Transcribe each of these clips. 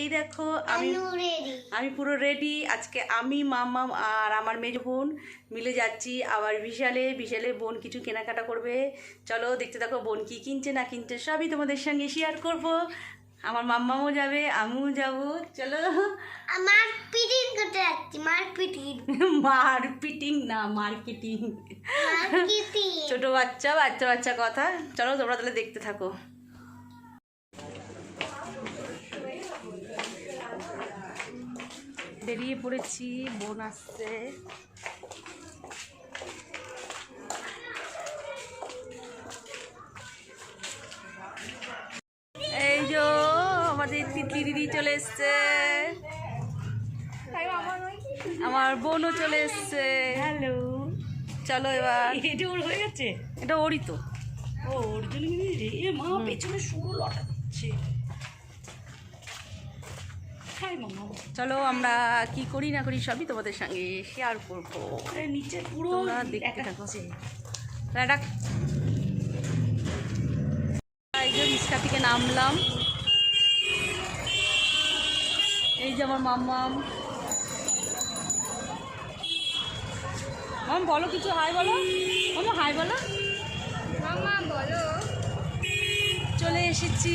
এই দেখো আমি আমি পুরো রেডি আজকে আমি মাম্মাম আর আমার মেজ বোন মিলে যাচ্ছি আবার বিশালে। বিশালে বোন কিছু কেনাকাটা করবে। চলো দেখতে দেখো বোন কি কিনছে না কিনছে সবই তোমাদের সঙ্গে শেয়ার করব। আমার মাম্মামও যাবে আমিও যাব। চলো। আমার পিটিং করতে যাচ্ছি মার পিটিং মার পিটিং না মার্কেটিং ছোট বাচ্চা বাচ্চা বাচ্চা কথা। চলো তোমরা তাহলে দেখতে থাকো। বেরিয়ে পড়েছি বোন আসছে। এই যো আমাদের তিতলি দিদি চলে এসছে। আমার বোনও চলে এসছে। হ্যালো। চলো এবার। এটা ওর হয়ে গেছে? এটা ওরই তো। ও ওর জন্য এ মা পেছনে শুরু লটা দিচ্ছে চলো আমরা কি করি না করি সবই তোমাদের সঙ্গে শেয়ার করব। নিচে পুরো দেখতে থাকো। রাডাক রিক্সা থেকে নামলাম। এই যে আমার মাম্মাম। মাম বলো কিছু হাই বলো। মামা হাই বলো। মামা বলো। চলে এসেছি।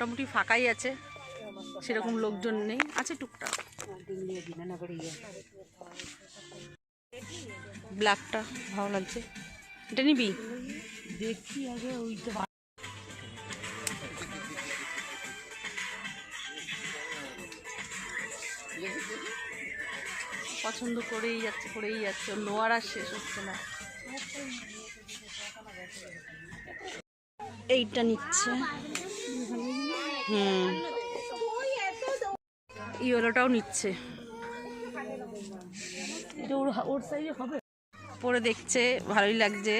মোটামুটি ফাঁকাই আছে, সেরকম লোকজন নেই, আছে টুকটাক। ব্ল্যাকটা ভালো লাগছে। এটা নিবি? পছন্দ করেই যাচ্ছে করেই যাচ্ছে। নোয়ার আর শেষ হচ্ছে না। এইটা নিচ্ছে। হুম। ইয়েলোটাও নিচ্ছে। ওর সাইজে হবে? পরে দেখছে ভালোই লাগছে।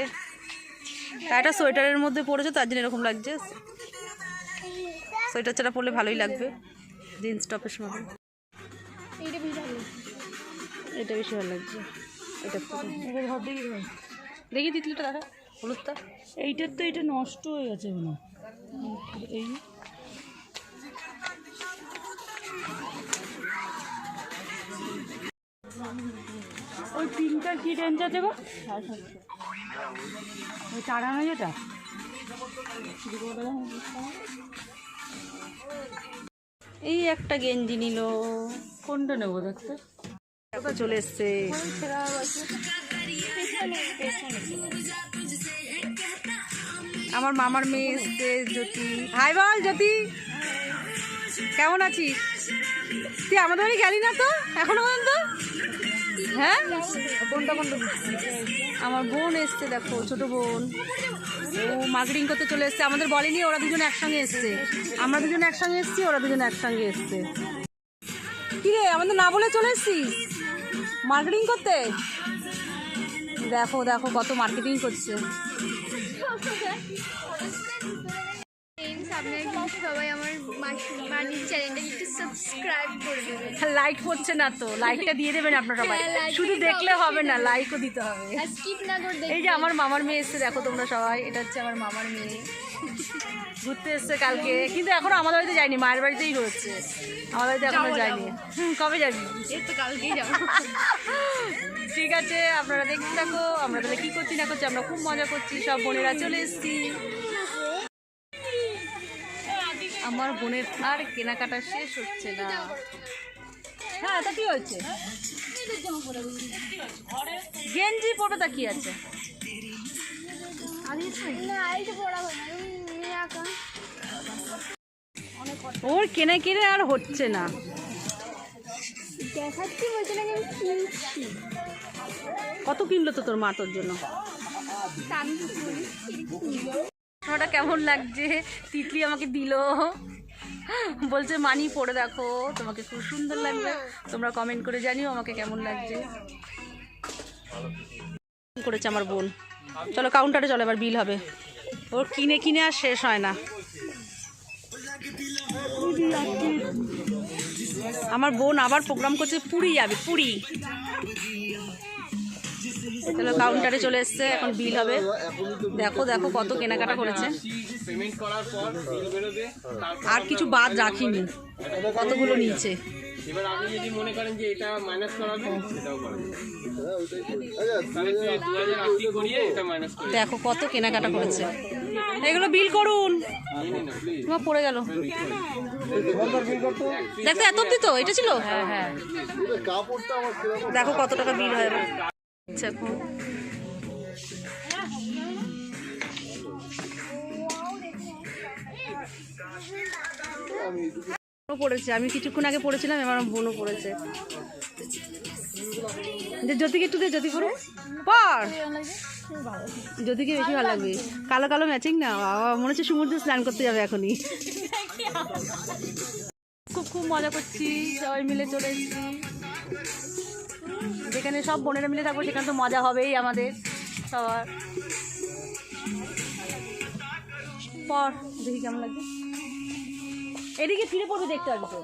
তা একটা সোয়েটারের মধ্যে পড়েছে তার জন্য এরকম লাগছে। সোয়েটার ছাড়া পরলে ভালোই লাগবে। জিন্স টপের সময় এটা বেশি ভালো লাগছে। এটা দেখি তিতলিটা দেখা হলুদটা। এইটার তো এটা নষ্ট হয়ে গেছে মনে। এই ওই পিনটার কি রেঞ্জ আছে গো? ওই আনা যেটা? এই একটা গেঞ্জি নিল। কোনটা নেব দেখতে? চলে এসছে? আমার মামার মেয়ে এসছে জ্যোতি। হাই বল জ্যোতি। কেমন আছিস? তুই আমাদের বাড়ি গেলি না তো? এখনও পর্যন্ত? হ্যাঁ? কোনটা কোনটা আমার বোন এসছে, দেখো, ছোট বোন। ও মার্কেটিং করতে চলে এসছে। আমাদের বলেনি ওরা দুজন একসঙ্গে এসছে। আমরা দুজন একসঙ্গে এসছি, ওরা দুজন একসঙ্গে এসছে। কি রে, আমাদের না বলে চলে এসছিস? মার্কেটিং করতে? দেখো দেখো, কত মার্কেটিং করছে। আপনারা কিন্তু সবাই আমার মানির চ্যানেলটা একটু সাবস্ক্রাইব করে দেবেন। লাইক করছে না তো লাইকটা দিয়ে দেবেন আপনারা সবাই। হ্যাঁ, শুধু দেখলে হবে না লাইকও দিতে হবে। স্কিপ না করে এই যে আমার মামার মেয়ে এসছে দেখো তোমরা সবাই এটা হচ্ছে আমার মামার মেয়ে। ঘুরতে এসছে কালকে কিন্তু এখনও আমাদের বাড়িতে যায়নি মায়ের বাড়িতেই রয়েছে। আমাদের বাড়িতে এখনও যায়নি। কবে যাবি? কালকেই যাব। ঠিক আছে আপনারা দেখতে থাকো আমরা তাহলে কি করছি না করছি আমরা খুব মজা করছি সব বোনেরা চলে এসেছি। আমার বোনের আর কেনাকাটা শেষ হচ্ছে না। হ্যাঁ তা কি হয়েছে? গেঞ্জি পরবে তা কি আছে? ওর কেনে কিনে আর হচ্ছে না। কত কিনলো তো তোর মা তোর জন্য? ওটা কেমন লাগছে? তিতলি আমাকে দিল। বলছে, মানি পরে দেখো। তোমাকে খুব সুন্দর লাগবে। তোমরা কমেন্ট করে জানিও আমাকে কেমন লাগছে। করেছে আমার বোন। চলো কাউন্টারে চলো, এবার বিল হবে। ওর কিনে কিনে আর শেষ হয় না। আমার বোন আবার প্রোগ্রাম করছে, পুরী যাবে, পুরী। চলো কাউন্টারে চলে এসছে, এখন বিল হবে। দেখো দেখো কত কেনাকাটা করেছে। আর কিছু বাদ রাখিনি। কতগুলো নিয়েছে? তাহলে দেখো কত কেনাকাটা করেছে। এগুলো বিল করুন। তোমার পড়ে গেল। দেখো, এত অব্দি তো, এটা ছিল? হ্যাঁ হ্যাঁ দেখো কত টাকা বিল হয় পড়েছে, আমি কিছুক্ষণ আগে পড়েছিলাম, এবার আমার বোনও পড়েছে। জ্যোতিকে একটু দে, জ্যোতি পড়ো। পর জ্যোতিকে বেশি ভালো লাগবে। কালো কালো ম্যাচিং না মনে হচ্ছে সমুদ্রে স্নান করতে যাবে এখনই। খুব খুব মজা করছি, সবাই মিলে চলে এসেছি। যেখানে সব বোনেরা মিলে থাকব, সেখানে তো মজা হবেই আমাদের সবার। পর, দেখি কেমন লাগছে এদিকে ফিরে পড়বে দেখতে পারবি তো।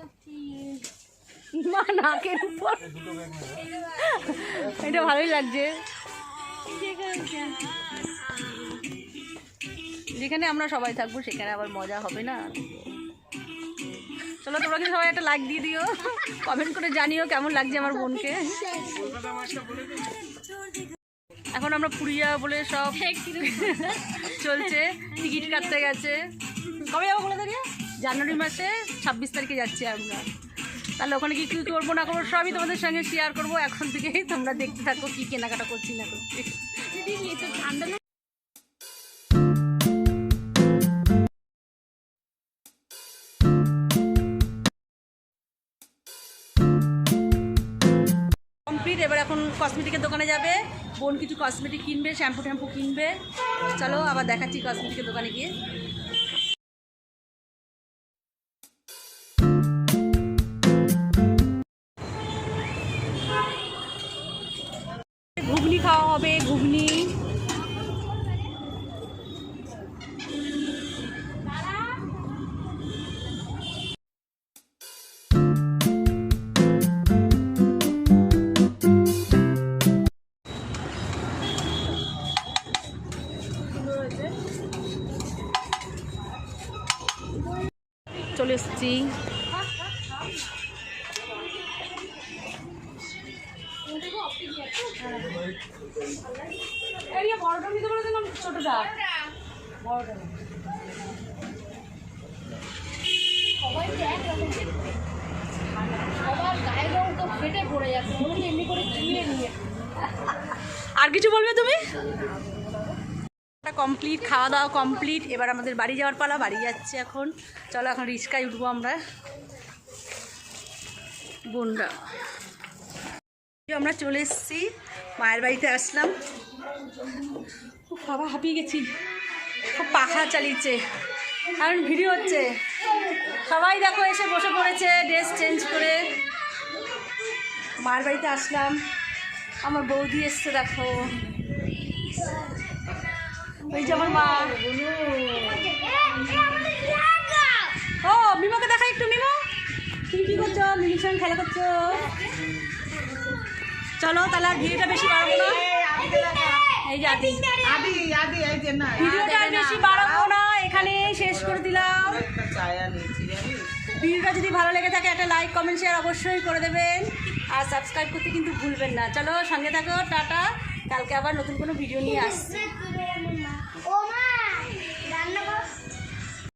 মা, নাকের উপর। এটা ভালোই লাগছে। যেখানে আমরা সবাই থাকব, সেখানে আবার মজা হবে না। চলো, তোমরা কি সবাই একটা লাইক দিয়ে দিও? কমেন্ট করে জানিও কেমন লাগছে আমার বোনকে। এখন আমরা পুরিয়া বলে সব চলছে, টিকিট কাটতে গেছে। কবে যাব বলে জানুয়ারি মাসে ছাব্বিশ তারিখে যাচ্ছি আমরা। তাহলে ওখানে কি কী করব না করব সবই তোমাদের সঙ্গে শেয়ার করব। এখন থেকেই তোমরা দেখতে থাকো কী কেনাকাটা করছি না করছি। ঠান্ডা কমপ্লিট এবার এখন কসমেটিকের দোকানে যাবে। বোন কিছু কসমেটিক কিনবে শ্যাম্পু ট্যাম্পু কিনবে। চলো আবার দেখাচ্ছি কসমেটিকের দোকানে গিয়ে। ঘুগনি খাওয়া হবে চলে এসেছি। বড়টা নিতে বলে দিলাম ছোটটা। বড়টা সবাই একরকম দেখতে। সবার গায়ের রং তো ফেটে পড়ে যাচ্ছে মনে এমনি করে নিয়ে। আর কিছু বলবে তুমি? কমপ্লিট, খাওয়া দাওয়া কমপ্লিট। এবার আমাদের বাড়ি যাওয়ার পালা, বাড়ি যাচ্ছে এখন। চলো এখন রিক্সায় উঠবো আমরা। বোনরা। আমরা চলে এসেছি, মায়ের বাড়িতে আসলাম। খুব বাবা, হাঁপিয়ে গেছি। খুব পাখা চালিয়েছে। কারণ ভিডিও হচ্ছে। সবাই দেখো, এসে বসে পড়েছে, ড্রেস চেঞ্জ করে। মায়ের বাড়িতে আসলাম। আমার বৌদি এসছে, দেখো। ওই যে আমার মা। ও মিমাকে দেখা একটু মিমা। তুমি কি করছ? মিমির সঙ্গে খেলা করছ। চলো তাহলে আর ভিডিওটা বেশি বাড়াবো না। এই যে আদি। আদি আদি এই যে না ভিডিওটা বেশি বাড়াবো না এখানে শেষ করে দিলাম। ভিডিওটা যদি ভালো লেগে থাকে একটা লাইক কমেন্ট শেয়ার অবশ্যই করে দেবেন। আর সাবস্ক্রাইব করতে কিন্তু ভুলবেন না। চলো সঙ্গে থাকো টাটা। কালকে আবার নতুন কোনো ভিডিও নিয়ে আসছি। coma